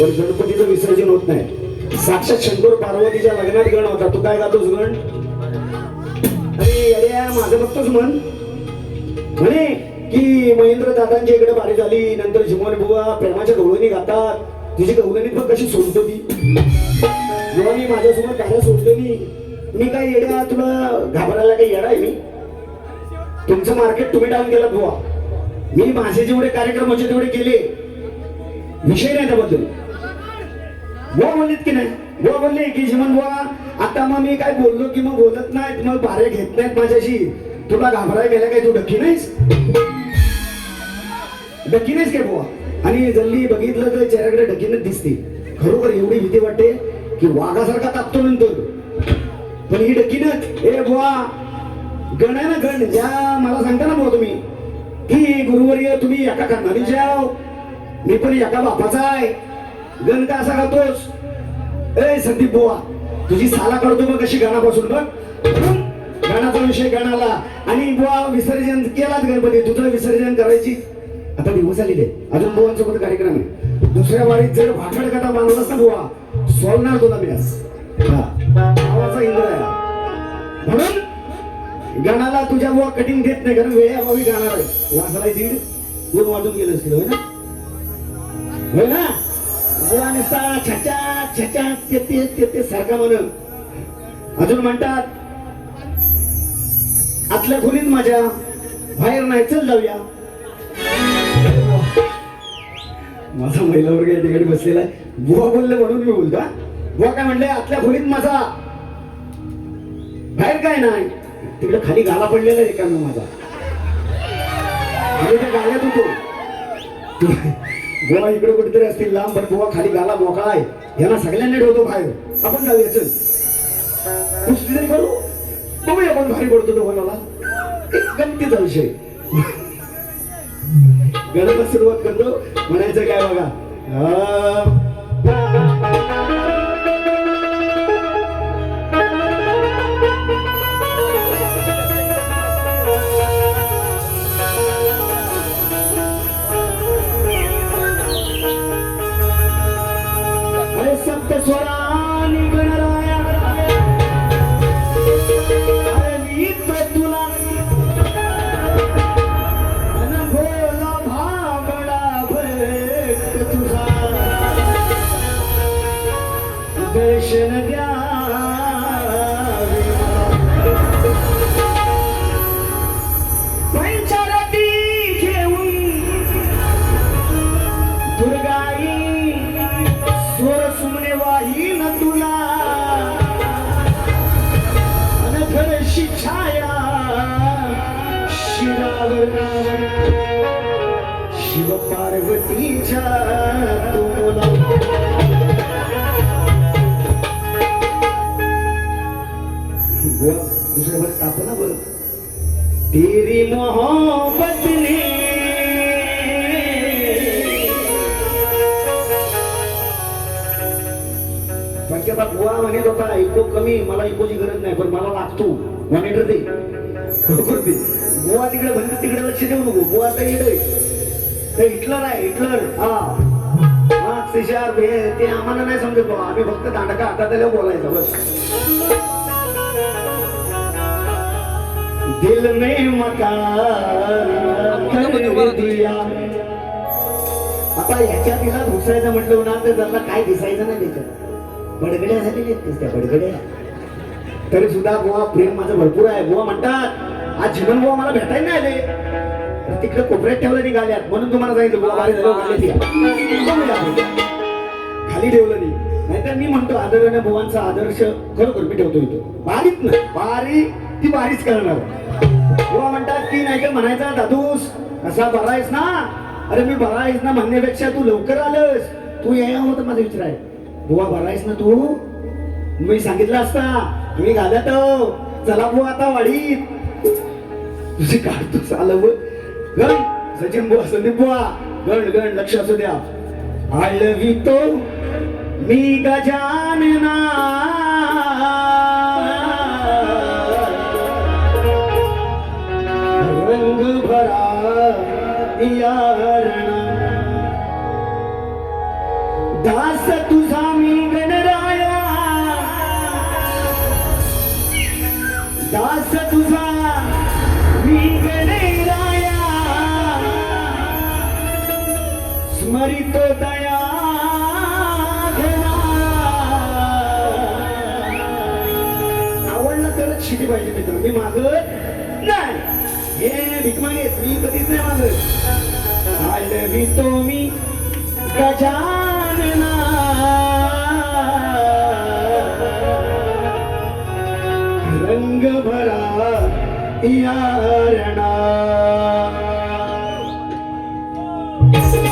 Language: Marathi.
पण गणपतीचं विसर्जन होत नाही. साक्षात शंकर पार्वतीच्या लग्नात गण होता. तू काय गातोस गण? अरे अरे माझं बघतोस म्हण म्हणे की महेंद्र दादांची इकडे बारी झाली नंतर जिमोन बुवा प्रेमाच्या गवळणी गातात. तुझी गवळणी पण कशी सोडतो ती जेव्हा मी माझ्यासोबत गाणं सोडतो मी मी काय येड्या तुला घाबरायला काही येणार आहे मी? तुमचं मार्केट तुम्ही डाऊन केलं बुवा. मी माझे जेवढे कार्यक्रम होते तेवढे केले. विषय नाही त्याबद्दल. बुवा बोललीत की नाही? बुवा बोलले की जिमन बुवा आता मग मी काय बोललो की मग बोलत नाहीत मग बारे घेत नाहीत माझ्याशी. तुला घाबराय गेला काय तू? डक्की नाहीस? डक्की नाहीस काय बुवा? आणि जल्ली बघितलं तर चेहऱ्याकडे डक्कीनच दिसते. खरोखर एवढी भीती वाटते की वाघासारखा तापतो नंतर. पण ही डकीनच ए बुवा गण आहे ना गण? ज्या मला सांगता ना बुवा तुम्ही की गुरुवर्य तुम्ही एका कर्णारीचे जाव हो. मी पण एका बापाचा आहे. गण का असा खातोस ए संदीप बुवा तुझी साला काढतो मग कशी गाणापासून बघ. गाण्याचा विषय गाणाला आणि बुवा विसर्जन केलाच गणपती तुझं विसर्जन करायची. आता दिवस आलेले अजून बुवांसोबत कार्यक्रम आहे. दुसऱ्या वारीत जर भाकड कथा बांधलास ना बुवा सोडणार तुला मी आज. गावाचा इंद्र आहे म्हणून गाणाला तुझ्या बुवा कटिंग देत नाही कारण वेळ अभावी गाणार आहे. वाजला दीड दोन वाजून गेलं असतील होय ना? होय ना? बुवा नुसता छचा छचा ते ते ते ते सारखा म्हणून. अजून म्हणतात आतल्या खोलीत माझ्या बाहेर नाही चल जाऊया. माझा महिला वर्ग या ठिकाणी बसलेला आहे. बुवा बोलले म्हणून मी बोलतो बुवा काय म्हणले आतल्या खोलीत माझा बाहेर काय नाही. तिकडे खाली गाला पडलेला आहे एकानं माझा. आणि त्या गाल्यात होतो. गोवा इकडे कुठेतरी असतील लांब पण गोवा खाली गाला मोकळा आहे. यांना सगळ्यांना ठेवतो बाहेर. आपण जाऊया चल. कुस्ती तरी करू? बघूया आपण भारी पडतो तो मनाला एक गमतीचा विषय. गणपत सुरुवात करतो. म्हणायचं काय बघा? स्वरानी गणराया अरे मी तर तुला अन भोला भाबडा भक्त तुझा. दर्शन शिव पार्वतीच्या तोला बुवा, दुसऱ्या वर ताप ना बरं तेरी मोहब्बत ने पंचायत बुवा म्हणत होता इको कमी मला इकोची गरज नाही पण मला लागतो. मॉनिटर दे. बुवा तिकडे म्हणजे तिकडे लक्ष देऊ नको. बुवा आता येतोय ते हिटलर आहे हिटलर. हा. हा हे ते आम्हाला नाही समजत बुवा आम्ही फक्त दांडका हातात आल्यावर बोलायचं. बस. दिल में मकान कर दिया. आता ह्याच्या तिला घुसायचं म्हटलं ना तर त्यांना काय दिसायचं नाही त्याच्यात. बडगड्या झालेल्या आहेत त्या बडगड्या तरी सुद्धा बुवा प्रेम माझं भरपूर आहे. बुवा म्हणतात आज जीवन बुवा मला भेटायला नाही आले. तिकडे कोपऱ्यात ठेवलं नाही गाल्यात म्हणून तुम्हाला सांगितलं बुवा बाहेर खाली ठेवलं नाही. नाहीतर मी म्हणतो आदराने बुवांचा आदर्श खरोखर मी ठेवतो इथं. बारीक ना बारी ती बारीच करणार. बुवा म्हणतात की नाही का म्हणायचा दादूस कसा बरा आहेस ना? अरे मी बरा आहेस ना म्हणण्यापेक्षा तू लवकर आलंस. तू या होतं माझा विचार आहे. बुवा भरायस ना तू? मी सांगितलं असता तुम्ही घालत चला बुवा आता वाडीत. तुझी काढतोस आलं गण सचिन बुवा संदीप बुवा. गण गण लक्ष असू द्या. आळवितो मी गजानना रंग भरा या दास तुझा मी गणराया. दास तुझा मी गणराया. स्मरितो दया घना. आवडला तरच शिटी पाहिजे मित्र. मी मागत नाही. हे भीक मागेत मी कधीच नाही मागत. आलवितो मी गजानना. रंग भरा यारणा